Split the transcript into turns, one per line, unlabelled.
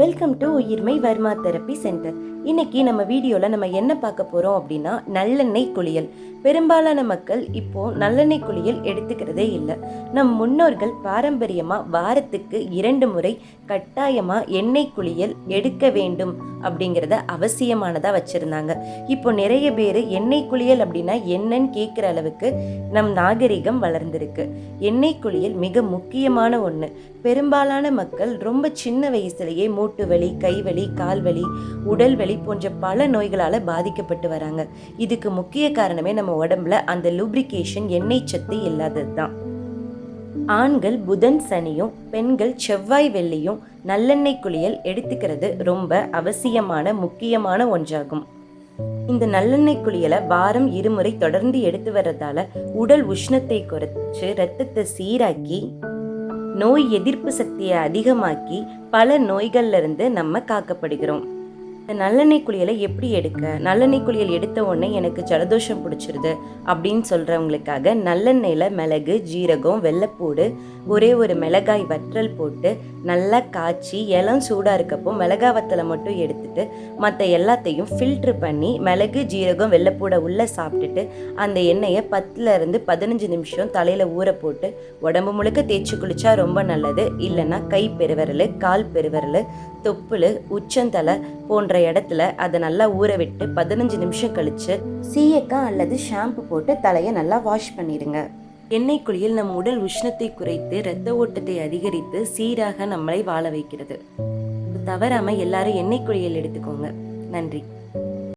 Welcome to Uyirmai Varma therapy centre இன்னைக்கு நம்ம வீடியோவில் நம்ம என்ன பார்க்க போகிறோம் அப்படின்னா நல்லெண்ணெய் குளியல். பெரும்பாலான மக்கள் இப்போ நல்லெண்ணெய் குளியல் எடுத்துக்கிறதே இல்லை. நம் முன்னோர்கள் பாரம்பரியமாக வாரத்துக்கு இரண்டு முறை கட்டாயமாக எண்ணெய் குளியல் எடுக்க வேண்டும் அப்படிங்கிறத அவசியமானதாக வச்சுருந்தாங்க. இப்போ நிறைய பேர் எண்ணெய் குளியல் அப்படின்னா என்னன்னு கேட்குற அளவுக்கு நம் நாகரிகம் வளர்ந்திருக்கு. எண்ணெய் குளியல் மிக முக்கியமான ஒன்று பெரும்பாலான மக்கள் ரொம்ப சின்ன வயசுலேயே மூட்டு வலி கைவலி கால்வலி உடல் வலி போன்ற பல நோய்களால் பாதிக்கப்பட்டு வராங்க. இதுக்கு முக்கிய காரணமே நம்ம உடம்புல அந்த லூப்ரிகேஷன் எண்ணெய் சத்து இல்லாதது தான் ஆண்கள் புதன் சனியும் பெண்கள் செவ்வாய் வெள்ளியும் நல்லெண்ணெய் குளியல் எடுத்துக்கிறது ரொம்ப அவசியமான முக்கியமான ஒன்றாகும். இந்த நல்லெண்ணெய் குளியலை வாரம் இருமுறை தொடர்ந்து எடுத்து வர்றதால உடல் உஷ்ணத்தை குறைச்சு ரத்தத்தை சீராக்கி நோய் எதிர்ப்பு சக்தியை அதிகமாக்கி பல நோய்கள்லேருந்து நம்ம காக்கப்படுகிறோம். இந்த நல்லெண்ணெய் குளியலை எப்படி எடுக்க? நல்லெண்ணெய் குளியல் எடுத்த உடனே எனக்கு ஜலதோஷம் பிடிச்சிருது அப்படின்னு சொல்கிறவங்களுக்காக நல்லெண்ணெயில் மிளகு ஜீரகம் வெள்ளைப்பூடு ஒரே ஒரு மிளகாய் வற்றல் போட்டு நல்லா காய்ச்சி இளம் சூடாக இருக்கப்போ மிளகாய் வத்தலை மட்டும் எடுத்துட்டு மற்ற எல்லாத்தையும் ஃபில்ட்ரு பண்ணி மிளகு ஜீரகம் வெள்ளைப்பூடை உள்ளே சாப்பிட்டுட்டு அந்த எண்ணெயை பத்துலேருந்து பதினஞ்சு நிமிஷம் தலையில் ஊற போட்டு உடம்பு முழுக்க தேய்ச்சி குளிச்சா ரொம்ப நல்லது. இல்லைன்னா கை பெருவரல் கால் பெருவரல் தொப்புள் உச்சந்தலை போன்ற இடத்துல அதை நல்லா ஊற விட்டு பதினஞ்சு நிமிஷம் கழிச்சு சீயக்காய் அல்லது ஷாம்பு போட்டு தலையை நல்லா வாஷ் பண்ணிடுங்க. எண்ணெய் குளியல் நம் உடல் உஷ்ணத்தை குறைத்து இரத்த ஓட்டத்தை அதிகரித்து சீராக நம்மளை வாழ வைக்கிறது. தவறாம எல்லாரும் எண்ணெய் குளியல் எடுத்துக்கோங்க. நன்றி.